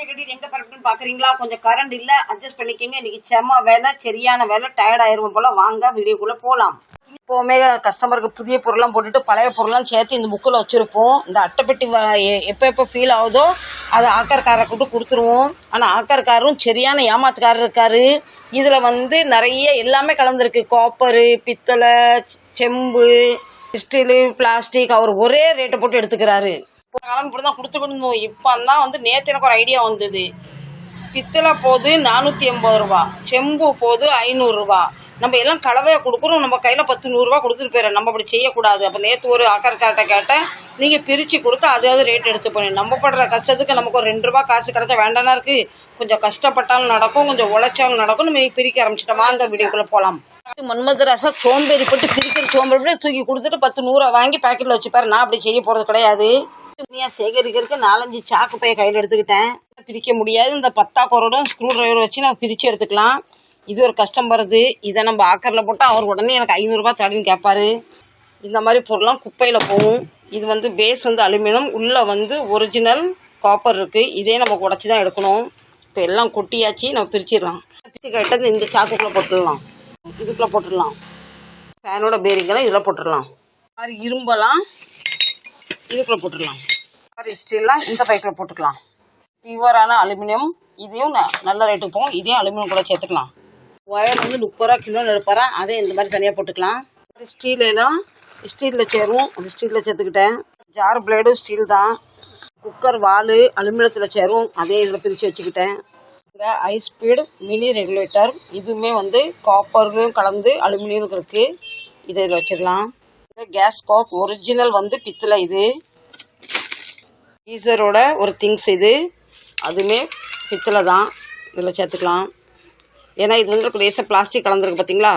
துணியை கட்டிட்டு எங்க பரப்புன்னு பாக்குறீங்களா? கொஞ்சம் கரண்ட் இல்ல அட்ஜஸ்ட் பண்ணிக்கங்க. இன்னைக்கு செம்ம வேலை சரியான வேலை. டயர்ட் ஆயிருவோம் போல. வாங்க வீடியோக்குள்ள போலாம். இப்போவுமே கஸ்டமருக்கு புதிய பொருள்லாம் போட்டுட்டு பழைய பொருள்லாம் சேர்த்து இந்த புக்கில் வச்சுருப்போம். இந்த அட்டைப்பெட்டி எப்போ எப்போ ஃபீல் ஆகுதோ அதை ஆக்கர்காரை கூட்டு கொடுத்துருவோம். ஆனால் ஆக்கர்காரும் சரியான ஏமாத்துக்காரர் இருக்காரு. இதில் வந்து நிறைய எல்லாமே கலந்துருக்கு. காப்பரு பித்தளை செம்பு ஸ்டீலு பிளாஸ்டிக் அவர் ஒரே ரேட்டை போட்டு எடுத்துக்கிறாரு. இப்போ காலம் இப்படி தான் கொடுத்துக்கிட்டு இப்போ தான் வந்து நேற்று எனக்கு ஒரு ஐடியா வந்தது. பித்தளை போது நானூற்றி எண்பது ரூபா செம்பு போது ஐநூறுரூவா நம்ம எல்லாம் கலவையாக கொடுக்குறோம் நம்ம கையில் பத்து நூறுரூவா கொடுத்துட்டு போயிடும் நம்ம அப்படி செய்யக்கூடாது. அப்போ நேற்று ஒரு ஆக்கர்கார்ட்ட கேட்டேன். நீங்கள் பிரித்து கொடுத்து அதாவது ரேட் எடுத்து பண்ணி நம்ம படுற கஷ்டத்துக்கு நமக்கு ஒரு ரெண்டு ரூபா காசு கிடச்சா வேண்டானா இருக்குது கொஞ்சம் கஷ்டப்பட்டாலும் நடக்கும். கொஞ்சம் உழைச்சாலும் நடக்கும். நம்ம பிரிக்க ஆரம்பிச்சிட்டோமா? அந்த வீடியோக்குள்ளே போகலாம் மன்மதராசா சோம்பேறி போட்டு பிரிக்கிற சோம்பேறி போட்டு தூக்கி கொடுத்துட்டு பத்து நூறுரூவா வாங்கி பாக்கெட்டில் வச்சுப்பாரு நான் அப்படி செய்ய போகிறது கிடையாது. துணியாக சேகரிக்கிறதுக்கு நாலஞ்சு சாக்கு பைய கையில் எடுத்துக்கிட்டேன். பிரிக்க முடியாது. இந்த பத்தா குரோடும் ஸ்க்ரூ ட்ரைவரை வச்சு நான் பிரித்து எடுத்துக்கலாம். இது ஒரு கஷ்டம் வருது இதை நம்ம ஆக்கரில் போட்டால் அவர் உடனே எனக்கு ஐநூறுரூபா தடின்னு கேட்பாரு இந்த மாதிரி பொருள்லாம் குப்பையில் போகும். இது வந்து பேஸ் வந்து அலுமினியம். உள்ளே வந்து ஒரிஜினல் காப்பர் இருக்குது இதே நம்ம உடச்சி தான் எடுக்கணும். இப்போ எல்லாம் கொட்டியாச்சு. நம்ம பிரிச்சிடலாம். பிரித்து கேட்டது இந்த சாக்குக்குள்ளே போட்டுடலாம். இதுக்குள்ளே போட்டுடலாம். ஃபேனோட பேரிங்கெல்லாம் இதில் போட்டுடலாம். மாதிரி இரும்பெல்லாம் இதுக்குள்ளே போட்டுடலாம். மாதிரி ஸ்டீல்லாம் இந்த பைக்கில் போட்டுக்கலாம். பியூரான அலுமினியம் இதையும் ந- நல்ல ரேட்டுக்கு போகும். இதையும் அலுமினியம் கூட சேர்த்துக்கலாம். ஒயர் வந்து முப்பது ரூபா கிலோன்னு எடுப்பாரன் அதே இந்த மாதிரி தனியாக போட்டுக்கலாம். ஸ்டீலெல்லாம் ஸ்டீலில் சேரும். அது ஸ்டீலில் சேர்த்துக்கிட்டேன். ஜார் பிளேடும் ஸ்டீல் தான். குக்கர் வால் அலுமினியத்தில் சேரும். அதே இதில் பிரித்து வச்சுக்கிட்டேன். இந்த ஹை ஸ்பீடு மினி ரெகுலேட்டர் இதுவுமே வந்து காப்பரும் கலந்து அலுமினியம் இருக்குது இதை இதில் வச்சிடலாம். இந்த கேஸ் கோக் ஒரிஜினல் வந்து பித்தளை இது. கீசரோட ஒரு திங்ஸ் இது. அதுவுமே பித்தளை தான். இதில் சேர்த்துக்கலாம். ஏன்னா இது வந்து லேசாக பிளாஸ்டிக் கலந்துருக்கு பார்த்தீங்களா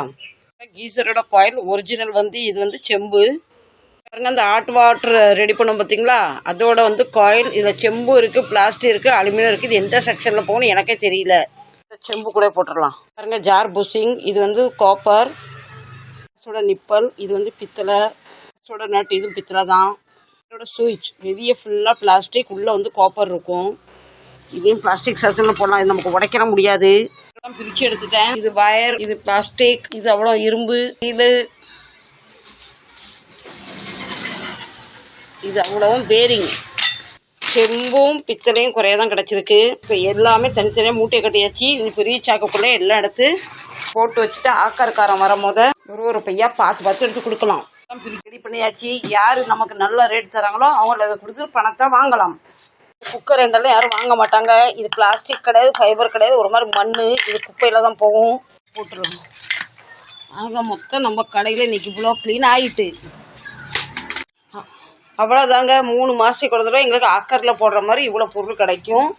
கீசரோட காயில் ஒரிஜினல் வந்து இது வந்து செம்பு. பாருங்க அந்த ஹாட் வாட்டர் ரெடி பண்ணோம் பார்த்தீங்களா அதோட வந்து காயில் இதில் செம்பு இருக்குது பிளாஸ்டிக் இருக்குது அலுமினியம் இருக்குது இது எந்த செக்ஷனில் போகணும் எனக்கே தெரியல. செம்பு கூட போட்டுடலாம். பாருங்க ஜார் புஷிங் இது வந்து காப்பர் இதோட நிப்பல் இது வந்து பித்தளை இதோட நட் இதுவும் பித்தளை தான். இதோட சுவிட்ச். வெளியே ஃபுல்லாக பிளாஸ்டிக் உள்ளே வந்து காப்பர் இருக்கும். இதையும் பிளாஸ்டிக் சசனில் போடலாம். இது நமக்கு உடைக்கிற முடியாது. பிரித்து எடுத்துட்டேன். இது வயர் இது பிளாஸ்டிக் இது அவ்வளோ இரும்பு இது இது அவ்வளவும் பேரிங் செம்பும் பித்தளையும் குறைய தான் கிடச்சிருக்கு. இப்போ எல்லாமே தனித்தனியாக மூட்டையை கட்டியாச்சு. இது பெரிய சாக்கக்குள்ளே எல்லாம் எடுத்து போட்டு வச்சுட்டு ஆக்காரக்காரன் வரும் போத ஒரு ஒரு பையா பார்த்து பார்த்து எடுத்து கொடுக்கலாம். ரெடி பண்ணியாச்சு. யார் நமக்கு நல்ல ரேட் தராங்களோ அவங்கள அதை கொடுத்து பணத்தை வாங்கலாம். குக்கர் ரெண்டெல்லாம் யாரும் வாங்க மாட்டாங்க. இது பிளாஸ்டிக் கிடையாது ஃபைபர் கிடையாது. ஒரு மாதிரி மண் இது குப்பையில் தான் போகும். போட்டுருவோம். ஆக மொத்தம் நம்ம கடையில் இன்னைக்கு இவ்வளோ க்ளீன் ஆகிட்டு அவ்வளோதாங்க மூணு மாதத்துக்கு ஒரு தடவை எங்களுக்கு ஆக்கரில் போடுற மாதிரி இவ்வளோ பொருள் கிடைக்கும்.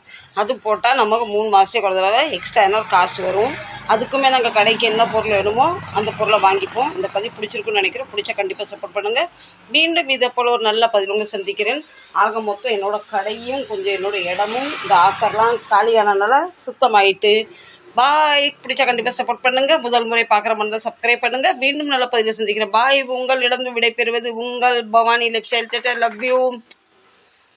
அது போட்டால் நமக்கு மூணு மாதத்துக்கு ஒரு தடவை எக்ஸ்ட்ரா என்ன காசு வரும். அதுக்குமே நாங்கள் கடைக்கு என்ன பொருள் வேணுமோ அந்த பொருளை வாங்கிப்போம். இந்த பதிவு பிடிச்சிருக்குன்னு நினைக்கிறேன். பிடிச்சா கண்டிப்பாக சப்போர்ட் பண்ணுங்கள் மீண்டும் இதை போல் ஒரு நல்ல பதிவுங்க சந்திக்கிறேன். ஆக மொத்தம் என்னோட கடையும் கொஞ்சம் என்னோட இடமும் இந்த ஆக்கர்லாம் காலியானனால சுத்தமாயிட்டு பாய் பிடிச்சா கண்டிப்பாக சப்போர்ட் பண்ணுங்க. முதல் முறை பார்க்குற மாதிரி தான் சப்ஸ்கிரைப் பண்ணுங்க. மீண்டும் நல்ல பதிவில் சந்திக்கிறேன். பாய் உங்களிடம் விடைபெறுவது உங்கள் Bhavani left side love you